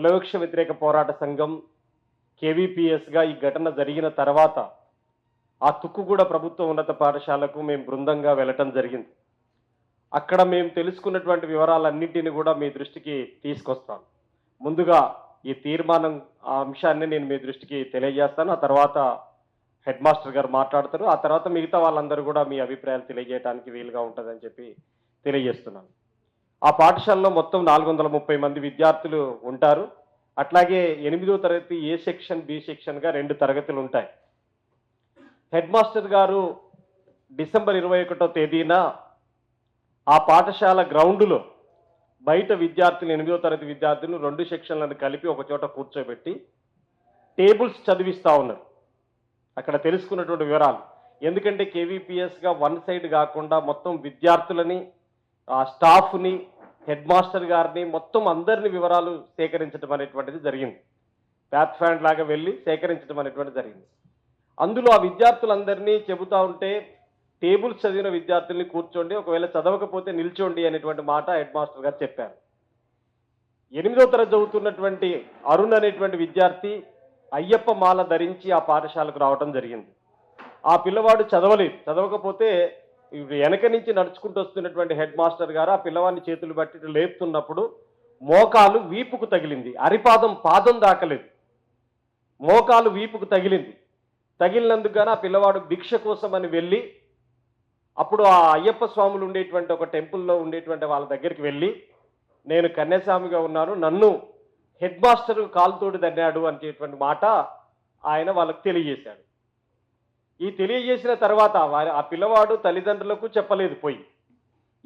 కులవృక్ష వ్యతిరేక పోరాట సంఘం కేవీపీఎస్గా ఈ ఘటన జరిగిన తర్వాత ఆ తుక్కుగూడ ప్రభుత్వ ఉన్నత పాఠశాలకు మేము బృందంగా వెళ్ళటం జరిగింది. అక్కడ మేము తెలుసుకున్నటువంటి వివరాలన్నింటినీ కూడా మీ దృష్టికి తీసుకొస్తాను. ముందుగా ఈ తీర్మానం ఆ అంశాన్ని నేను మీ దృష్టికి తెలియజేస్తాను. ఆ తర్వాత హెడ్ మాస్టర్ గారు మాట్లాడతారు. ఆ తర్వాత మిగతా వాళ్ళందరూ కూడా మీ అభిప్రాయాలు తెలియజేయడానికి వీలుగా ఉంటుందని చెప్పి తెలియజేస్తున్నాను. ఆ పాఠశాలలో మొత్తం నాలుగు వందల ముప్పై మంది విద్యార్థులు ఉంటారు. అట్లాగే ఎనిమిదో తరగతి ఏ సెక్షన్ బి సెక్షన్గా రెండు తరగతులు ఉంటాయి. హెడ్ మాస్టర్ గారు డిసెంబర్ ఇరవై ఒకటో తేదీన ఆ పాఠశాల గ్రౌండ్లో బయట విద్యార్థులు ఎనిమిదో తరగతి విద్యార్థులు రెండు సెక్షన్లను కలిపి ఒక చోట కూర్చోబెట్టి టేబుల్స్ చదివిస్తూ ఉన్నారు. అక్కడ తెలుసుకున్నటువంటి వివరాలు. ఎందుకంటే కేవీపీఎస్గా వన్ సైడ్ కాకుండా మొత్తం విద్యార్థులని ఆ స్టాఫ్ని హెడ్ మాస్టర్ గారిని మొత్తం అందరిని వివరాలు సేకరించడం అనేటువంటిది జరిగింది. ప్యాత్ ఫ్యాండ్ లాగా వెళ్ళి సేకరించడం అనేటువంటిది జరిగింది. అందులో ఆ విద్యార్థులందరినీ చెబుతా ఉంటే టేబుల్స్ చదివిన విద్యార్థుల్ని కూర్చోండి ఒకవేళ చదవకపోతే నిల్చోండి అనేటువంటి మాట హెడ్ మాస్టర్ గారు చెప్పారు. ఎనిమిదో తరగతి చదువుతున్నటువంటి అరుణ్ అనేటువంటి విద్యార్థి అయ్యప్ప మాల ధరించి ఆ పాఠశాలకు రావడం జరిగింది. ఆ పిల్లవాడు చదవలేదు. చదవకపోతే వెనక నుంచి నడుచుకుంటూ వస్తున్నటువంటి హెడ్ మాస్టర్ గారు ఆ పిల్లవాడిని చేతులు బట్టి లేపుతున్నప్పుడు మోకాలు వీపుకు తగిలింది. అరిపాదం పాదం దాకలేదు. మోకాలు వీపుకు తగిలింది. తగిలినందుకు గాను ఆ పిల్లవాడు భిక్ష కోసం అని వెళ్ళి అప్పుడు ఆ అయ్యప్ప స్వాములు ఉండేటువంటి ఒక టెంపుల్లో ఉండేటువంటి వాళ్ళ దగ్గరికి వెళ్ళి నేను కన్యాస్వామిగా ఉన్నాను నన్ను హెడ్ మాస్టర్ కాలుతోటి దన్నాడు అనేటువంటి మాట ఆయన వాళ్ళకు తెలియజేశాడు. ఈ తెలియజేసిన తర్వాత వారి ఆ పిల్లవాడు తల్లిదండ్రులకు చెప్పలేదు పోయి.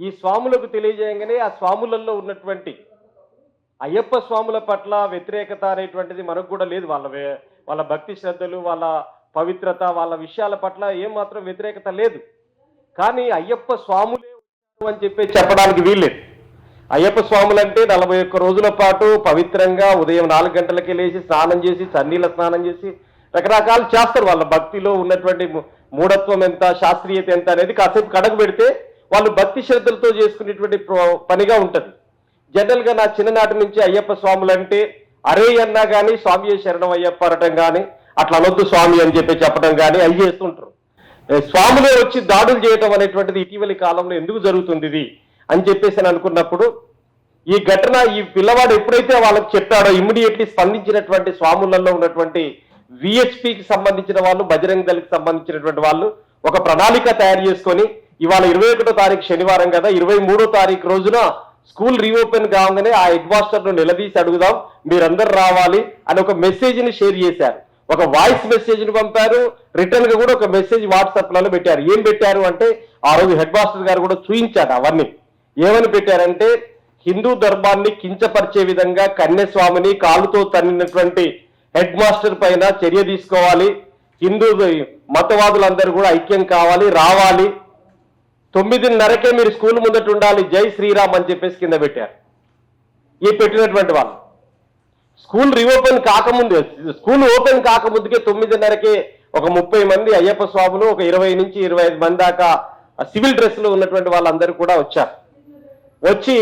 ఈ స్వాములకు తెలియజేయగానే ఆ స్వాములలో ఉన్నటువంటి అయ్యప్ప స్వాముల పట్ల వ్యతిరేకత అనేటువంటిది మనకు కూడా లేదు. వాళ్ళ వాళ్ళ భక్తి శ్రద్ధలు వాళ్ళ పవిత్రత వాళ్ళ విషయాల పట్ల ఏమాత్రం వ్యతిరేకత లేదు. కానీ అయ్యప్ప స్వాములే అని చెప్పి చెప్పడానికి వీల్లేదు. అయ్యప్ప స్వాములంటే నలభై ఒక్క రోజుల పాటు పవిత్రంగా ఉదయం నాలుగు గంటలకి లేచి స్నానం చేసి చన్నీళ్ళ స్నానం చేసి రకరకాలు చేస్తారు. వాళ్ళ భక్తిలో ఉన్నటువంటి మూఢత్వం ఎంత శాస్త్రీయత ఎంత అనేది కాసేపు కడగ పెడితే వాళ్ళు భక్తి శ్రద్ధలతో చేసుకునేటువంటి పనిగా ఉంటుంది. జనరల్గా నా చిన్ననాటి నుంచి అయ్యప్ప స్వాములు అంటే అరే అన్నా కానీ స్వామి శరణం అయ్యప్ప అనటం కానీ అట్లా అనొద్దు స్వామి అని చెప్పి చెప్పడం కానీ అవి చేస్తుంటారు. స్వాములే వచ్చి దాడులు చేయటం అనేటువంటిది ఇటీవలి కాలంలో ఎందుకు జరుగుతుంది ఇది అని చెప్పేసి అని అనుకున్నప్పుడు ఈ ఘటన ఈ పిల్లవాడు ఎప్పుడైతే వాళ్ళకి చెప్పాడో ఇమ్మీడియట్లీ స్పందించినటువంటి స్వాములలో ఉన్నటువంటి విహెచ్పికి సంబంధించిన వాళ్ళు బజరంగ్ దళకి సంబంధించినటువంటి వాళ్ళు ఒక ప్రణాళిక తయారు చేసుకొని ఇవాళ ఇరవై ఒకటో తారీఖు శనివారం కదా ఇరవై మూడో తారీఖు రోజున స్కూల్ రీఓపెన్ కాగానే ఆ హెడ్ మాస్టర్ను నిలదీసి అడుగుదాం మీరందరూ రావాలి అని ఒక మెసేజ్ని షేర్ చేశారు. ఒక వాయిస్ మెసేజ్ని పంపారు రిటర్న్గా కూడా ఒక మెసేజ్ వాట్సాప్లలో పెట్టారు. ఏం పెట్టారు అంటే ఆ రోజు హెడ్ మాస్టర్ గారు కూడా చూయించాడు అవన్నీ. ఏమని పెట్టారంటే హిందూ ధర్మాన్ని కించపరిచే విధంగా కన్యస్వామిని కాలుతో తన్నినటువంటి హెడ్ మాస్టర్ పైన చర్య తీసుకోవాలి. హిందూ మతవాదులందరూ కూడా ఐక్యం కావాలి రావాలి. తొమ్మిదిన్నరకే మీరు స్కూల్ ముందట ఉండాలి జై శ్రీరామ్ అని చెప్పేసి కింద పెట్టారు. ఈ పెట్టినటువంటి వాళ్ళు. స్కూల్ రీఓపెన్ కాకముందే స్కూల్ ఓపెన్ కాకముందుకే తొమ్మిదిన్నరకే ఒక ముప్పై మంది అయ్యప్ప స్వాములు ఒక ఇరవై నుంచి ఇరవై ఐదు మంది దాకా సివిల్ డ్రెస్లో ఉన్నటువంటి వాళ్ళందరూ కూడా వచ్చారు. వచ్చి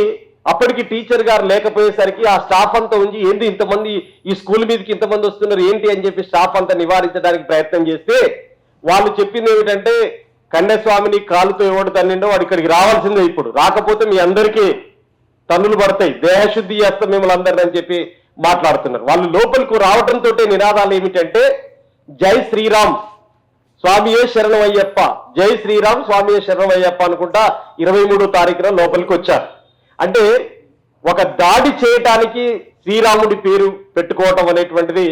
అప్పటికి టీచర్ గారు లేకపోయేసరికి ఆ స్టాఫ్ అంతా ఉంచి ఏంటి ఇంతమంది ఈ స్కూల్ మీదకి ఇంతమంది వస్తున్నారు ఏంటి? అని చెప్పి స్టాఫ్ అంతా నివారించడానికి ప్రయత్నం చేస్తే వాళ్ళు చెప్పింది ఏమిటంటే కన్యాస్వామిని కాలుతో ఎవడు తన్నిండో వాడు ఇక్కడికి రావాల్సిందే ఇప్పుడు. రాకపోతే మీ అందరికీ తన్నులు పడతాయి. దేహశుద్ధి చేస్తాం మిమ్మల్ని అందరిని అని చెప్పి మాట్లాడుతున్నారు. వాళ్ళు లోపలికి రావడంతో నినాదాలు ఏమిటంటే జై శ్రీరామ్ స్వామియే శరణం అయ్యప్ప జై శ్రీరామ్ స్వామియే శరణం అయ్యప్ప అనుకుంటా ఇరవై మూడో తారీఖున లోపలికి వచ్చారు. అంటే ఒక దాడి చేయటానికి శ్రీరాముడి పేరు పెట్టుకోవటం అనేటువంటిది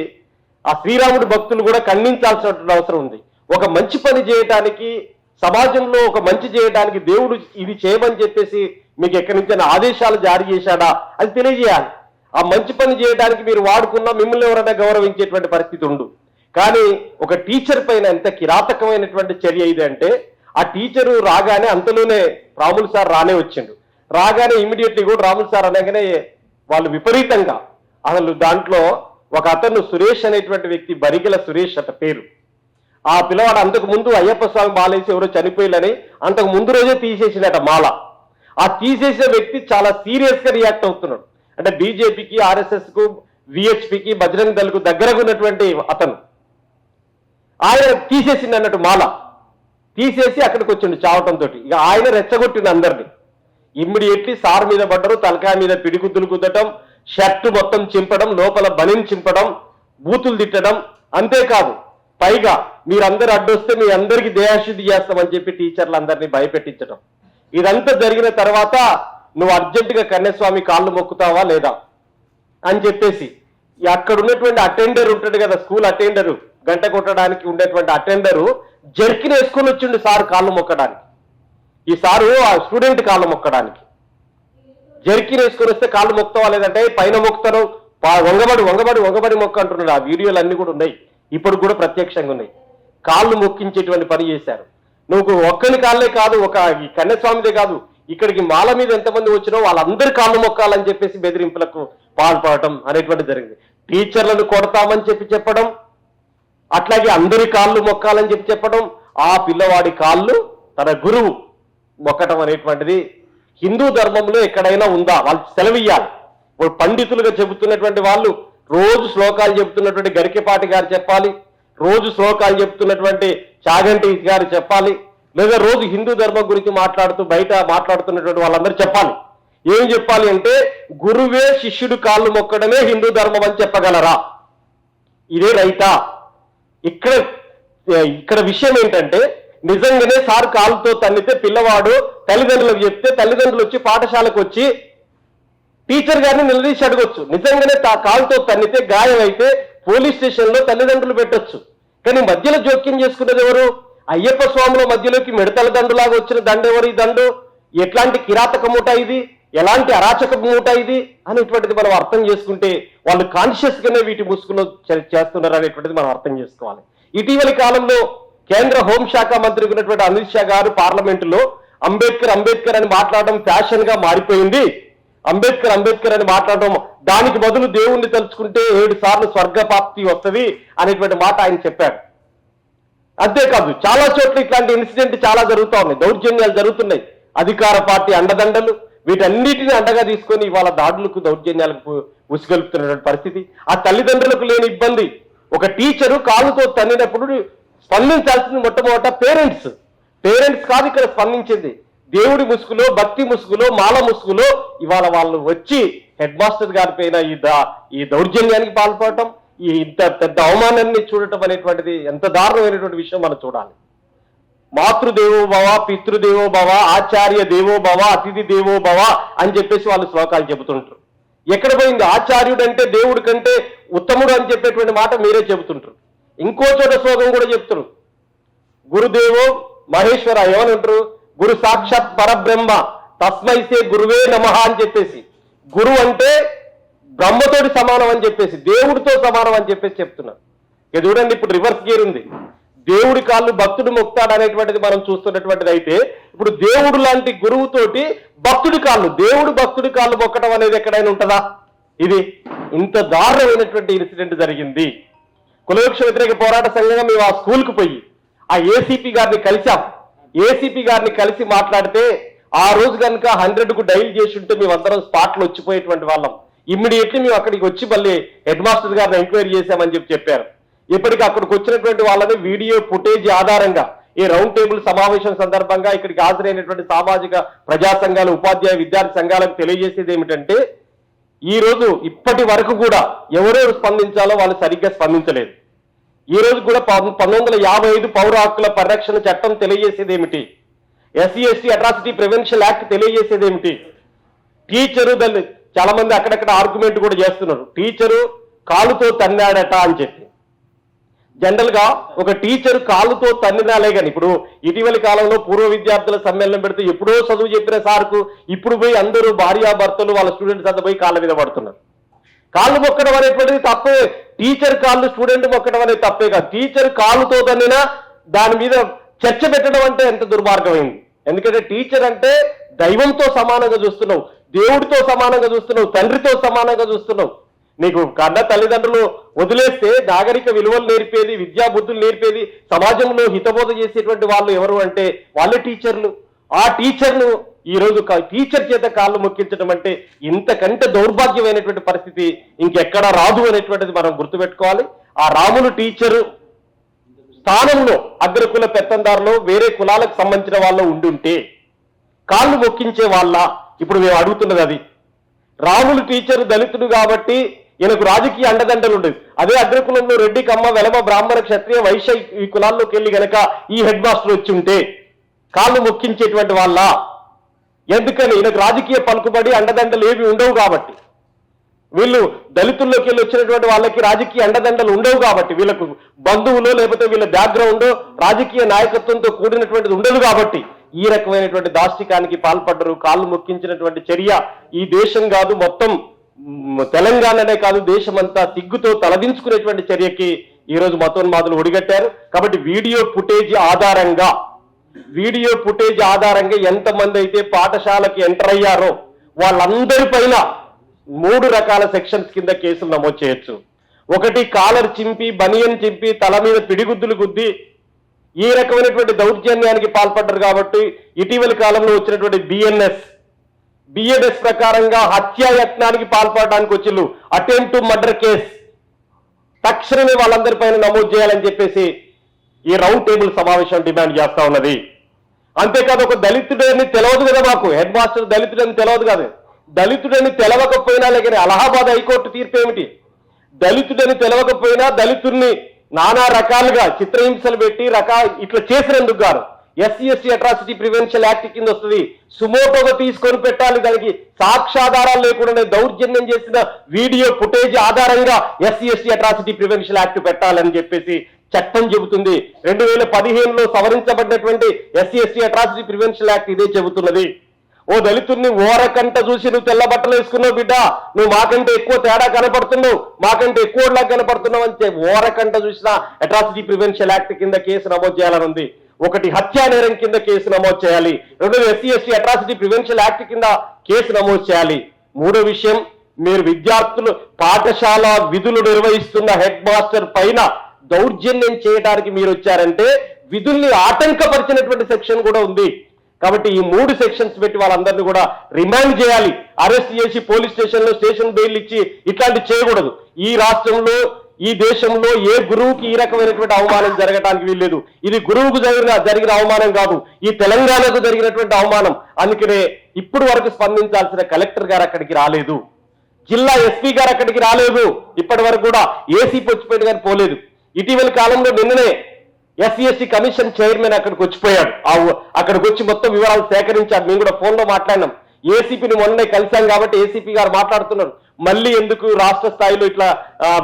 ఆ శ్రీరాముడి భక్తులు కూడా ఖండించాల్సినటువంటి అవసరం ఉంది. ఒక మంచి పని చేయటానికి సమాజంలో ఒక మంచి చేయడానికి దేవుడు ఇది చేయమని చెప్పేసి మీకు ఎక్కడి నుంచి ఆదేశాలు జారీ చేశాడా? అది తెలియజేయాలి. ఆ మంచి పని చేయడానికి మీరు వాడుకున్న మిమ్మల్ని ఎవరైనా గౌరవించేటువంటి పరిస్థితి ఉండు. కానీ ఒక టీచర్ పైన ఎంత కిరాతకమైనటువంటి చర్య ఇది అంటే ఆ టీచరు రాగానే అంతలోనే రాములు సార్ రానే వచ్చిండు. రాగానే ఇమీడియట్లీ కూడా రాములు సార్ అనగానే వాళ్ళు విపరీతంగా అసలు దాంట్లో ఒక అతను సురేష్ అనేటువంటి వ్యక్తి బరిగెల సురేష్ అట పేరు. ఆ పిల్లవాడు అంతకు ముందు అయ్యప్ప స్వామి మాలేసి ఎవరో చనిపోయాలని అంతకు ముందు రోజే తీసేసినట మాల. ఆ తీసేసిన వ్యక్తి చాలా సీరియస్గా రియాక్ట్ అవుతున్నాడు. అంటే బీజేపీకి ఆర్ఎస్ఎస్కు విహెచ్పికి బజరంగ్ దళకు దగ్గరగా ఉన్నటువంటి అతను. ఆయన తీసేసింది అన్నట్టు మాల. తీసేసి అక్కడికి వచ్చిండు చావటంతో ఇక ఆయన రెచ్చగొట్టింది అందరిని. ఇమ్మీడియట్లీ సార్ మీద పడ్డరు తలకాయ మీద పిడిగుద్దులు కుద్దటం షర్ట్ మొత్తం చింపడం లోపల బలిని చింపడం బూతులు తిట్టడం అంతేకాదు. పైగా మీరందరూ అడ్డొస్తే మీ అందరికీ దేహశుద్ధి చేస్తామని చెప్పి టీచర్లందరినీ భయపెట్టించడం ఇదంతా జరిగిన తర్వాత నువ్వు అర్జెంటుగా కన్యాస్వామి కాళ్ళు మొక్కుతావా లేదా అని చెప్పేసి అక్కడ ఉన్నటువంటి అటెండర్ ఉంటాడు కదా స్కూల్ అటెండరు గంట కొట్టడానికి ఉండేటువంటి అటెండరు జర్కిన్ వేసుకొని వచ్చిండు సార్ కాళ్ళు మొక్కడానికి. ఈ సారు ఆ స్టూడెంట్ కాళ్ళు మొక్కడానికి. జర్కిన్ వేసుకొని వస్తే కాళ్ళు మొక్తావా లేదంటే పైన మొక్తారు పా- వంగబడి వంగబడి వంగబడి మొక్క అంటున్నాడు. ఆ వీడియోలు అన్ని కూడా ఉన్నాయి. ఇప్పుడు కూడా ప్రత్యక్షంగా ఉన్నాయి. కాళ్ళు మొక్కించేటువంటి పని చేశారు. నువ్వు ఒక్కని కాళ్ళే కాదు ఒక ఈ కన్యస్వామిదే కాదు. ఇక్కడికి మాల మీద ఎంతమంది వచ్చినో వాళ్ళందరి కాళ్ళు మొక్కాలని చెప్పేసి బెదిరింపులకు పాల్పడటం అనేటువంటి జరిగింది. టీచర్లను కొడతామని చెప్పి చెప్పడం అట్లాగే అందరి కాళ్ళు మొక్కాలని చెప్పి చెప్పడం ఆ పిల్లవాడి కాళ్ళు తన గురువు మొక్కటం అనేటువంటిది హిందూ ధర్మంలో ఎక్కడైనా ఉందా? వాళ్ళు సెలవియ్యాలి ఇప్పుడు పండితులుగా చెబుతున్నటువంటి వాళ్ళు రోజు శ్లోకాలు చెబుతున్నటువంటి గరికెపాటి గారు చెప్పాలి రోజు శ్లోకాలు చెబుతున్నటువంటి చాగంటి గారు చెప్పాలి లేదా రోజు హిందూ ధర్మం గురించి మాట్లాడుతూ బయట మాట్లాడుతున్నటువంటి వాళ్ళందరూ చెప్పాలి. ఏం చెప్పాలి అంటే గురువే శిష్యుడు కాళ్ళు మొక్కడమే హిందూ ధర్మం అని చెప్పగలరా? ఇదే రైతా. ఇక్కడ ఇక్కడ విషయం ఏంటంటే నిజంగానే సార్ కాలుతో తన్నితే పిల్లవాడు తల్లిదండ్రులకు చెప్తే తల్లిదండ్రులు వచ్చి పాఠశాలకు వచ్చి టీచర్ గారిని నిలదీసి అడగొచ్చు. నిజంగానే తా కాలుతో తన్నితే గాయం అయితే పోలీస్ స్టేషన్లో తల్లిదండ్రులు పెట్టొచ్చు. కానీ మధ్యలో జోక్యం చేసుకున్నది ఎవరు? అయ్యప్ప స్వాముల మధ్యలోకి మిడతల దండులాగా వచ్చిన దండు ఎవరు ఈ దండు? ఎట్లాంటి కిరాతక మూట ఇది? ఎలాంటి అరాచక మూట ఇది? అనేటువంటిది మనం అర్థం చేసుకుంటే వాళ్ళు కాన్షియస్ గానే వీటి ముసుగులో చేస్తున్నారు అనేటువంటిది మనం అర్థం చేసుకోవాలి. ఇటీవలి కాలంలో కేంద్ర హోంశాఖ మంత్రి ఉన్నటువంటి అమిత్ షా గారు పార్లమెంటులో అంబేద్కర్ అంబేద్కర్ అని మాట్లాడడం ఫ్యాషన్గా మారిపోయింది. అంబేద్కర్ అంబేద్కర్ అని మాట్లాడడం దానికి బదులు దేవుణ్ణి తలుచుకుంటే ఏడు సార్లు స్వర్గపాప్తి వస్తుంది అనేటువంటి మాట ఆయన చెప్పాడు అంతేకాదు చాలా చోట్ల ఇట్లాంటి ఇన్సిడెంట్ చాలా జరుగుతా ఉన్నాయి. దౌర్జన్యాలు జరుగుతున్నాయి. అధికార పార్టీ అండదండలు వీటన్నిటిని అండగా తీసుకొని ఇవాళ దాడులకు దౌర్జన్యాలకు ఉసిగొలుపుతున్నటువంటి పరిస్థితి. ఆ తల్లిదండ్రులకు లేని ఇబ్బంది. ఒక టీచరు కాలుతో తన్నినప్పుడు స్పందించాల్సింది మొట్టమొదట పేరెంట్స్. పేరెంట్స్ కాదు ఇక్కడ స్పందించింది. దేవుడి ముసుగులో భక్తి ముసుగులో మాల ముసుగులో ఇవాళ వాళ్ళు వచ్చి హెడ్ మాస్టర్ గారి పైన ఈ ఈ దౌర్జన్యానికి పాల్పడటం ఈ ఇంత పెద్ద అవమానాన్ని చూడటం అనేటువంటిది ఎంత దారుణమైనటువంటి విషయం మనం చూడాలి. మాతృదేవో భవ పితృదేవో భవ ఆచార్య దేవో భవ అతిథి దేవో భవ అని చెప్పేసి వాళ్ళు శ్లోకాలు చెబుతుంటారు. ఎక్కడ పోయింది? ఆచార్యుడు అంటే దేవుడి కంటే ఉత్తముడు అని చెప్పేటువంటి మాట మీరే చెబుతుంటారు. ఇంకో చోట శ్లోకం కూడా చెప్తారు. గురుదేవో మహేశ్వర ఏమనంటారు గురు సాక్షాత్ పరబ్రహ్మ తస్మైసే గురువే నమ అని చెప్పేసి. గురు అంటే బ్రహ్మతోటి సమానం అని చెప్పేసి దేవుడితో సమానం అని చెప్పేసి చెప్తున్నారు ఇక చూడండి ఇప్పుడు రివర్స్ గేర్ ఉంది. దేవుడి కాళ్ళు భక్తుడు మొక్తాడు అనేటువంటిది మనం చూస్తున్నటువంటిది అయితే ఇప్పుడు దేవుడు లాంటి గురువుతోటి భక్తుడి కాళ్ళు దేవుడు భక్తుడి కాళ్ళు మొక్కడం అనేది ఎక్కడైనా ఉంటుందా? ఇది ఇంత దారుణమైనటువంటి ఇన్సిడెంట్ జరిగింది. కులవృక్ష వ్యతిరేక పోరాట సంఘంగా మేము ఆ స్కూల్కి పోయి ఆ ఏసీపీ గారిని కలిసాం ఏసీపీ గారిని కలిసి మాట్లాడితే ఆ రోజు కనుక హండ్రెడ్కు డైల్ చేసి ఉంటే మేమందరం స్పాట్లో వచ్చిపోయేటువంటి వాళ్ళం. ఇమ్మీడియట్లీ మేము అక్కడికి వచ్చి మళ్ళీ హెడ్ మాస్టర్ గారిని ఎంక్వైరీ చేశామని చెప్పి చెప్పారు. ఇప్పటికి అక్కడికి వచ్చినటువంటి వాళ్ళని వీడియో ఫుటేజ్ ఆధారంగా ఈ రౌండ్ టేబుల్ సమావేశం సందర్భంగా ఇక్కడికి హాజరైనటువంటి సామాజిక ప్రజా సంఘాలు ఉపాధ్యాయ విద్యార్థి సంఘాలకు తెలియజేసేది ఏమిటంటే ఈ రోజు ఇప్పటి వరకు కూడా ఎవరెవరు స్పందించాలో వాళ్ళు సరిగ్గా స్పందించలేదు. ఈ రోజు కూడా పంతొమ్మిది వందల యాభై ఐదు పౌర హక్కుల పరిరక్షణ చట్టం తెలియజేసేది ఏమిటి SC ST atrocity prevention act తెలియజేసేది ఏమిటి టీచరు దాన్ని చాలా మంది అక్కడక్కడ ఆర్గ్యుమెంట్ కూడా చేస్తున్నారు. టీచరు కాలుతో తన్నాడట అని చెప్పి. జనరల్గా ఒక టీచర్ కాలుతో తన్నినాలే కానీ ఇప్పుడు ఇటీవలి కాలంలో పూర్వ విద్యార్థుల సమ్మేళనం పెడితే ఎప్పుడో చదువు చెప్పిన సార్కు ఇప్పుడు పోయి అందరూ భార్యాభర్తలు వాళ్ళ స్టూడెంట్స్ అంతా పోయి కాళ్ళ మీద పడుతున్నారు. కాళ్ళు మొక్కడం అనేటువంటిది తప్పే. టీచర్ కాళ్ళు స్టూడెంట్ మొక్కడం అనేది తప్పే కాదు. టీచర్ కాలుతో తన్నినా దాని మీద చర్చ పెట్టడం అంటే ఎంత దుర్మార్గమైంది. ఎందుకంటే టీచర్ అంటే దైవంతో సమానంగా చూస్తున్నావు దేవుడితో సమానంగా చూస్తున్నావు తండ్రితో సమానంగా చూస్తున్నావు. నీకు కన్న తల్లిదండ్రులు వదిలేస్తే నాగరిక విలువలు నేర్పేది విద్యా బుద్ధులు నేర్పేది సమాజంలో హితబోధ చేసేటువంటి వాళ్ళు ఎవరు అంటే వాళ్ళే టీచర్లు. ఆ టీచర్లు ఈ రోజు కా- టీచర్ చేత కాళ్ళు మొక్కించడం అంటే ఇంతకంటే దౌర్భాగ్యమైనటువంటి పరిస్థితి ఇంకెక్కడా రాదు అనేటువంటిది మనం గుర్తుపెట్టుకోవాలి. ఆ రాములు టీచరు స్థానంలో అగ్రకుల పెత్తందారులో వేరే కులాలకు సంబంధించిన వాళ్ళు ఉండి ఉంటే కాళ్ళు మొక్కించే వాళ్ళ ఇప్పుడు మేము అడుగుతున్నది అది. రాములు టీచర్ దళితుడు కాబట్టి ఈయనకు రాజకీయ అండదండలు ఉండేది అదే అగ్రకులంలో రెడ్డి కమ్మ వెలమ బ్రాహ్మణ క్షత్రియ వైశ్య ఈ కులాల్లోకి వెళ్ళి గనక ఈ హెడ్ మాస్టర్ వచ్చి ఉంటే కాళ్ళు మొక్కించేటువంటి వాళ్ళ. ఎందుకని? ఈయనకు రాజకీయ పలుకుబడి అండదండలు ఏవి ఉండవు కాబట్టి. వీళ్ళు దళితుల్లోకి వెళ్ళి వచ్చినటువంటి వాళ్ళకి రాజకీయ అండదండలు ఉండవు కాబట్టి. వీళ్ళకు బంధువులో లేకపోతే వీళ్ళ బ్యాక్గ్రౌండ్ రాజకీయ నాయకత్వంతో కూడినటువంటిది ఉండదు కాబట్టి ఈ రకమైనటువంటి దాష్టికానికి పాల్పడ్డరు కాళ్ళు మొక్కించినటువంటి చర్య ఈ దేశం కాదు మొత్తం. తెలంగాణనే కాదు దేశమంతా సిగ్గుతో తలదించుకునేటువంటి చర్యకి ఈరోజు మతోన్మాదులు ఒడిగట్టారు. కాబట్టి వీడియో ఫుటేజ్ ఆధారంగా వీడియో ఫుటేజ్ ఆధారంగా ఎంతమంది అయితే పాఠశాలకి ఎంటర్ అయ్యారో వాళ్ళందరిపైన మూడు రకాల సెక్షన్స్ కింద కేసులు నమోదు చేయొచ్చు. ఒకటి కాలర్ చింపి బనియన్ చింపి తల మీద పిడిగుద్దులు గుద్ది ఈ రకమైనటువంటి దౌర్జన్యానికి పాల్పడ్డారు కాబట్టి ఇటీవలి కాలంలో వచ్చినటువంటి బిఎన్ఎస్ బిఎన్ఎస్ ప్రకారంగా హత్యాయత్నానికి పాల్పడడానికి వచ్చిళ్ళు అటెంప్ట్ టు మర్డర్ కేస్ తక్షణమే వాళ్ళందరిపైన నమోదు చేయాలని చెప్పేసి ఈ రౌండ్ టేబుల్ సమావేశం డిమాండ్ చేస్తా ఉన్నది. అంతేకాదు ఒక దళితుడని తెలియదు కదా మాకు. హెడ్ మాస్టర్ దళితుడని తెలియదు కాదు. దళితుడని తెలవకపోయినా లేకని అలహాబాద్ హైకోర్టు తీర్పు ఏమిటి? దళితుడని తెలవకపోయినా దళితుడిని నానా రకాలుగా చిత్రహింసలు పెట్టి రకా ఇట్లా చేసినందుకు గారు SC ST atrocity prevention act కింద వస్తుంది. సుమోటోగా తీసుకొని పెట్టాలి దానికి సాక్ష్యాధారాలు లేకుండానే దౌర్జన్యం చేసిన వీడియో ఫుటేజ్ ఆధారంగా SC ST atrocity prevention act పెట్టాలని చెప్పేసి చట్టం చెబుతుంది. రెండు వేల పదిహేనులో సవరించబడినటువంటి SC ST atrocity prevention act ఇదే చెబుతున్నది. ఓ దళితుడిని ఓరకంట చూసి నువ్వు తెల్ల బట్టలు వేసుకున్నావు బిడ్డ. నువ్వు మాకంటే ఎక్కువ తేడా కనపడుతున్నావు. మాకంటే ఎక్కువ కనపడుతున్నావు అంటే ఓరకంట చూసిన అట్రాసిటీ ప్రివెన్షన్ యాక్ట్ కింద కేసు నమోదు చేయాలని ఉంది. ఒకటి హత్యా నేరం కింద కేసు నమోదు చేయాలి. రెండోది SC ST atrocity prevention act కింద కేసు నమోదు చేయాలి. మూడో విషయం మీరు విద్యార్థులు పాఠశాల విధులు నిర్వహిస్తున్న హెడ్ మాస్టర్ పైన దౌర్జన్యం చేయడానికి మీరు వచ్చారంటే విధుల్ని ఆటంకపరిచినటువంటి సెక్షన్ కూడా ఉంది. కాబట్టి ఈ మూడు సెక్షన్స్ పెట్టి వాళ్ళందరినీ కూడా రిమాండ్ చేయాలి. అరెస్ట్ చేసి పోలీస్ స్టేషన్లో స్టేషన్ బెయిల్ ఇచ్చి ఇట్లాంటి చేయకూడదు. ఈ రాష్ట్రంలో ఈ దేశంలో ఏ గురువుకి ఈ రకమైనటువంటి అవమానం జరగడానికి వీల్లేదు. ఇది గురువుకు జరిగిన జరిగిన అవమానం కాదు. ఈ తెలంగాణకు జరిగినటువంటి అవమానం. అందుకనే ఇప్పుడు వరకు స్పందించాల్సిన కలెక్టర్ గారు అక్కడికి రాలేదు. జిల్లా ఎస్పీ గారు అక్కడికి రాలేదు. ఇప్పటి వరకు కూడా ఏసీ పొచ్చిపోయిన గారు పోలేదు. ఇటీవలి కాలంలో నిన్ననే ఎస్సీ ఎస్టీ కమిషన్ చైర్మన్ అక్కడికి వచ్చిపోయాడు. ఆ అక్కడికి వచ్చి మొత్తం వివరాలు సేకరించాడు. మేము కూడా ఫోన్లో మాట్లాడినాం. ఏసీపీని మొన్నే కలిశాం కాబట్టి ఏసీపీ గారు మాట్లాడుతున్నారు. మళ్ళీ ఎందుకు రాష్ట్ర స్థాయిలో ఇట్లా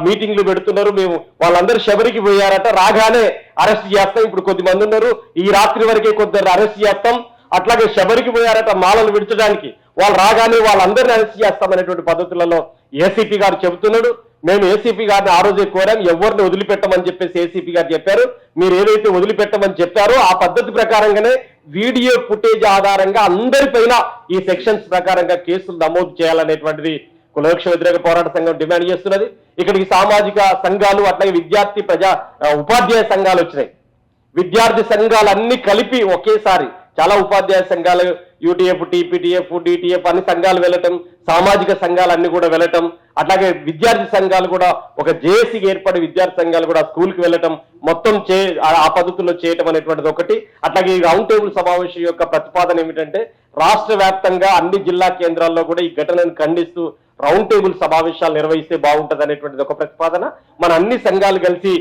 మీటింగ్లు పెడుతున్నారు? మేము వాళ్ళందరూ శబరికి పోయారట రాగానే అరెస్ట్ చేస్తాం. ఇప్పుడు కొద్దిమంది ఉన్నారు. ఈ రాత్రి వరకే కొందరు అరెస్ట్ చేస్తాం. అట్లాగే శబరికి పోయారట మాలలు విడచడానికి. వాళ్ళు రాగానే వాళ్ళందరినీ అరెస్ట్ చేస్తామనేటువంటి పద్ధతులలో ఏసీపీ గారు చెబుతున్నాడు. మేము ఏసీపీ గారిని ఆ రోజే కోరాం. ఎవరిని వదిలిపెట్టమని చెప్పేసి ఏసీపీ గారు చెప్పారు. మీరు ఏదైతే వదిలిపెట్టమని చెప్పారో ఆ పద్ధతి ప్రకారంగానే వీడియో ఫుటేజ్ ఆధారంగా అందరిపైన ఈ సెక్షన్స్ ప్రకారంగా కేసులు నమోదు చేయాలనేటువంటిది కులవృక్ష వ్యతిరేక పోరాట సంఘం డిమాండ్ చేస్తున్నది. ఇక్కడికి సామాజిక సంఘాలు అట్లాగే విద్యార్థి ప్రజా ఉపాధ్యాయ సంఘాలు వచ్చినాయి. విద్యార్థి సంఘాలన్నీ కలిపి ఒకేసారి చాలా ఉపాధ్యాయ సంఘాలు యూటీఎఫ్ టీపీటీఎఫ్ డిటిఎఫ్ అన్ని సంఘాలు వెళ్ళటం సామాజిక సంఘాలన్నీ కూడా వెళ్ళటం అట్లాగే విద్యార్థి సంఘాలు కూడా ఒక జేఏసీకి ఏర్పడి విద్యార్థి సంఘాలు కూడా స్కూల్కి వెళ్ళటం మొత్తం చే ఆ- ఆ పద్ధతుల్లో చేయటం అనేటువంటిది ఒకటి. అట్లాగే ఈ రౌండ్ టేబుల్ సమావేశం యొక్క ప్రతిపాదన ఏమిటంటే రాష్ట్ర వ్యాప్తంగా అన్ని జిల్లా కేంద్రాల్లో కూడా ఈ ఘటనను ఖండిస్తూ రౌండ్ టేబుల్ సమావేశాలు నిర్వహిస్తే బాగుంటుంది అనేటువంటిది ఒక ప్రతిపాదన. మన అన్ని సంఘాలు కలిసి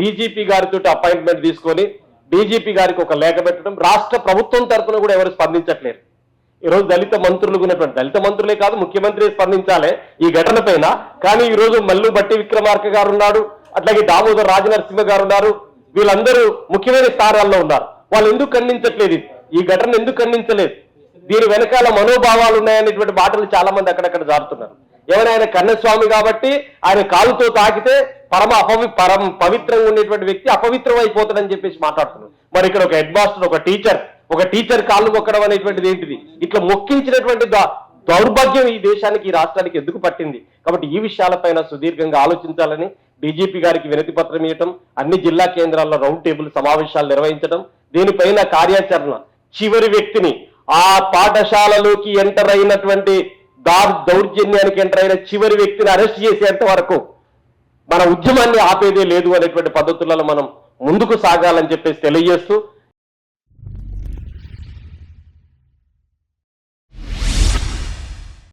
డీజీపీ గారితో అపాయింట్మెంట్ తీసుకొని డీజీపీ గారికి ఒక లేఖ పెట్టడం రాష్ట్ర ప్రభుత్వం తరఫున కూడా ఎవరు స్పందించట్లేరు. ఈ రోజు దళిత మంత్రులు ఉన్నటువంటి దళిత మంత్రులే కాదు ముఖ్యమంత్రి స్పందించాలి ఈ ఘటన పైన. కానీ ఈ రోజు మల్లు బట్టి విక్రమార్క గారు ఉన్నాడు అట్లాగే దామోదర్ రాజనరసింహ గారు ఉన్నారు. వీళ్ళందరూ ముఖ్యమైన స్థానాల్లో ఉన్నారు. వాళ్ళు ఎందుకు ఖండించట్లేదు? ఈ ఘటన ఎందుకు ఖండించలేదు? దీని వెనకాల మనోభావాలు ఉన్నాయనేటువంటి మాటలు చాలా మంది అక్కడక్కడ జారుతున్నారు. ఎవరైనా ఆయన కన్నస్వామి కాబట్టి ఆయన కాలుతో తాకితే పరమ అపవి పరమ పవిత్రంగా ఉండేటువంటి వ్యక్తి అపవిత్రం అయిపోతాడని చెప్పేసి మాట్లాడుతున్నారు. మరి ఇక్కడ ఒక హెడ్ మాస్టర్ ఒక టీచర్ ఒక టీచర్ కాళ్ళు మొక్కడం అనేటువంటిది ఏంటిది? ఇట్లా మొక్కించినటువంటి దౌర్భాగ్యం ఈ దేశానికి ఈ రాష్ట్రానికి ఎందుకు పట్టింది? కాబట్టి ఈ విషయాలపైన సుదీర్ఘంగా ఆలోచించాలని డీజీపీ గారికి వినతి పత్రం ఇవ్వటం అన్ని జిల్లా కేంద్రాల్లో రౌండ్ టేబుల్ సమావేశాలు నిర్వహించడం దీనిపైన కార్యాచరణ చివరి వ్యక్తిని ఆ పాఠశాలలోకి ఎంటర్ అయినటువంటి దార్ దౌర్జన్యానికి ఎంటర్ అయిన చివరి వ్యక్తిని అరెస్ట్ చేసేంత వరకు మన ఉద్యమాన్ని ఆపేదే లేదు అనేటువంటి పద్ధతులలో మనం ముందుకు సాగాలని చెప్పేసి తెలియజేస్తూ